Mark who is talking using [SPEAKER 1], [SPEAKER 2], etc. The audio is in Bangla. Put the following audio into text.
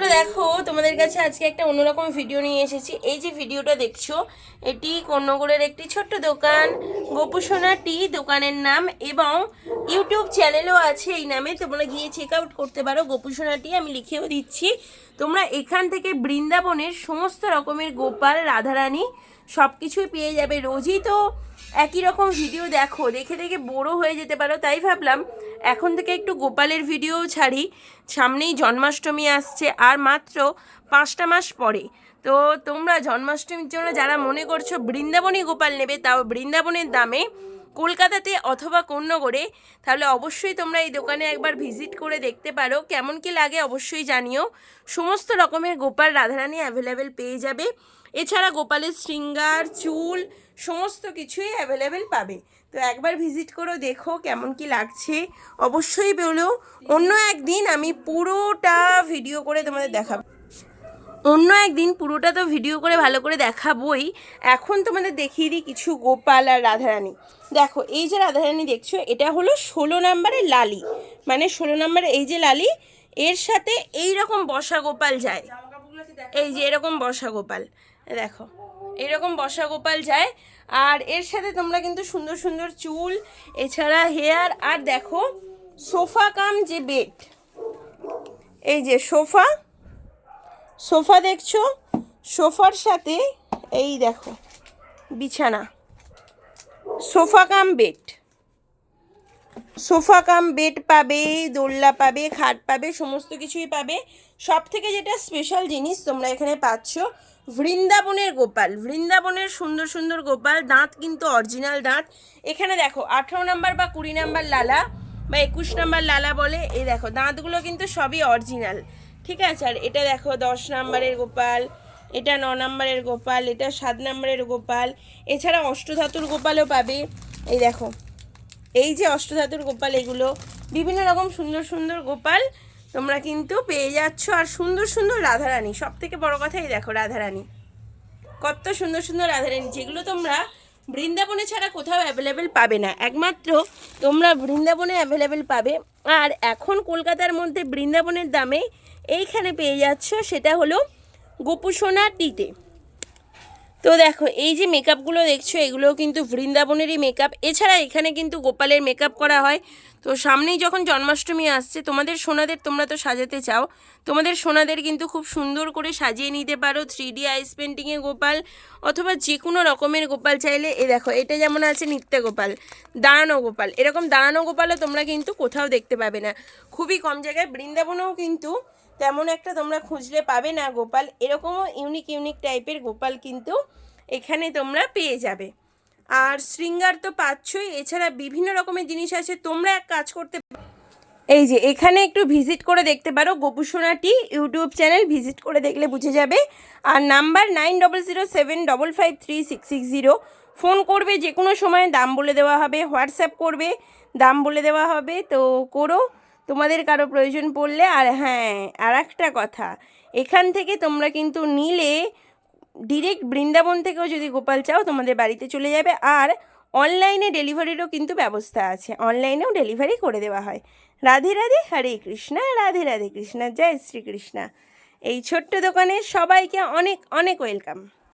[SPEAKER 1] বন্ধুরা দেখো, তোমাদের কাছে আজকে একটা অন্যরকম ভিডিও নিয়ে এসেছি। এই যে ভিডিওটা দেখছ, এটি কর্ণগরের একটি ছোট্ট দোকান, গোপুসোনা টি দোকানের নাম এবং ইউটিউব চ্যানেলও আছে এই নামে। তোমরা গিয়ে চেক আউট করতে পারো, গোপুসোনা টি আমি লিখেও দিচ্ছি। তোমরা এখান থেকে বৃন্দাবনের সমস্ত রকমের গোপাল, রাধারানী সব কিছুই পেয়ে যাবে। রোজই তো একই রকম ভিডিও দেখো। দেখে দেখে বড় হয়ে যেতে পারো, তাই ভাবলাম এখন থেকে একটু গোপালের ভিডিও ছাড়ি। সামনেই জন্মাষ্টমী আসছে, আর মাত্র পাঁচটা মাস পরে। তো তোমরা জন্মাষ্টমীর জন্য যারা মনে করছ বৃন্দাবনই গোপাল নেবে, তাও বৃন্দাবনের দামে কলকাতাতে অথবা কোন্নগরে তাহলে অবশ্যই তোমরা এই দোকানে একবার ভিজিট করে দেখতে পারো। কেমন কি লাগে অবশ্যই জানিও। সমস্ত রকমের গোপাল রাধারানী অ্যাভেলেবেল পেয়ে যাবে। এছাড়া গোপালের শৃঙ্গার, চুল, সমস্ত কিছুই অ্যাভেলেবেল পাবে। তো একবার ভিজিট করো, দেখো কেমন কি লাগছে। অবশ্যই বলো, অন্য একদিন আমি পুরোটা ভিডিও করে তোমাদের দেখাবো। অন্য একদিন পুরোটা তো ভিডিও করে ভালো করে দেখাবই। এখন তোমাদের দেখিয়ে দিই কিছু গোপাল আর রাধারানী। দেখো, এই যে রাধারানী দেখছ, এটা হলো ষোলো নাম্বারের লালি। মানে ষোলো নাম্বারের এই যে লালি, এর সাথে এই রকম বসা গোপাল যায়। এই যে এরকম বসা গোপাল। দেখো, এরকম বসা গোপাল যায়, আর এর সাথে তোমরা কিন্তু সুন্দর সুন্দর চুল, এছাড়া হেয়ার, আর দেখো, সোফা কাম যে বেড, এই যে সোফা সোফা দেখছ, সোফার সাথে এই দেখো, বিছানা, sofa cum bed. Sofa cum, bed পাবে দোল্লা পাবে, খাট পাবে, সমস্ত কিছুই পাবে। সব থেকে যেটা স্পেশাল জিনিস তোমরা এখানে পাচ্ছ, বৃন্দাবনের গোপাল। বৃন্দাবনের সুন্দর সুন্দর গোপাল, দাঁত কিন্তু অরিজিনাল দাঁত। এখানে দেখো, আঠারো নাম্বার বা কুড়ি নাম্বার লালা বা একুশ নাম্বার লালা বলে, এই দেখো, দাঁতগুলো কিন্তু সবই অরিজিনাল ঠিক আছে? আর এটা দেখো, দশ নাম্বারের গোপাল, এটা ন নাম্বারের গোপাল, এটা সাত নাম্বারের গোপাল। এছাড়া অষ্টধাতুর গোপালও পাবে। এই দেখো এই যে অষ্টধাতুর গোপাল, এগুলো বিভিন্ন রকম সুন্দর সুন্দর গোপাল তোমরা কিন্তু পেয়ে যাচ্ছ। আর সুন্দর সুন্দর রাধারানী সব থেকে বড় কথাই দেখো রাধারানী। কত সুন্দর সুন্দর রাধারানী, যেগুলো তোমরা বৃন্দাবনে ছাড়া কোথাও অ্যাভেলেবেল পাবে না। একমাত্র তোমরা বৃন্দাবনে অ্যাভেলেবেল পাবে। আর এখন কলকাতার মধ্যে বৃন্দাবনের দামে এইখানে পেয়ে যাচ্ছ, সেটা হলো গোপুসোনা টিতে। তো দেখো, এই যে মেকআপগুলো দেখছ, এগুলোও কিন্তু বৃন্দাবনেরই মেকআপ এছাড়া এখানে কিন্তু গোপালের মেকআপ করা হয়। তো সামনেই যখন জন্মাষ্টমী আসছে, তোমাদের সোনাদের তোমরা তো সাজাতে চাও। তোমাদের সোনাদের কিন্তু খুব সুন্দর করে সাজিয়ে নিতে পারো। থ্রি ডি আইস পেন্টিংয়ে গোপাল, অথবা যে কোনো রকমের গোপাল চাইলে। এ দেখো, এটা যেমন আছে নিত্য গোপাল, দাঁড়ানো গোপাল। এরকম দাঁড়ানো গোপালও তোমরা কিন্তু কোথাও দেখতে পাবে না। খুবই কম জায়গায়, বৃন্দাবনেও কিন্তু তেমন একটা তোমরা খুঁজলে পাবে না গোপাল। এরকমও ইউনিক ইউনিক টাইপের গোপাল কিন্তু এখানে তোমরা পেয়ে যাবে। আর শৃঙ্গার তো পাচ্ছই, এছাড়া বিভিন্ন রকমের জিনিস আছে। তোমরা এক কাজ করতে এই যে, এখানে একটু ভিজিট করে দেখতে পারো। গোপুসোনাটি ইউটিউব চ্যানেল ভিজিট করে দেখলে বুঝে যাবে। আর number nine double zero seven double five three six six zero phone করবে যে কোনো সময় দাম বলে দেওয়া হবে। হোয়াটসঅ্যাপ করবে, দাম বলে দেওয়া হবে। তো করো। তোমাদের কারও প্রয়োজন পড়লে আর হ্যাঁ আর একটা কথা। এখান থেকে তোমরা কিন্তু নিলে ডিরেক্ট বৃন্দাবন থেকেও যদি গোপাল চাও, তোমাদের বাড়িতে চলে যাবে। আর অনলাইনে ডেলিভারিরও কিন্তু ব্যবস্থা আছে। অনলাইনেও ডেলিভারি করে দেওয়া হয়। রাধে রাধে, হরে কৃষ্ণা, রাধে রাধে কৃষ্ণা, জয় শ্রীকৃষ্ণা। এই ছোট্ট দোকানে সবাইকে অনেক অনেক ওয়েলকাম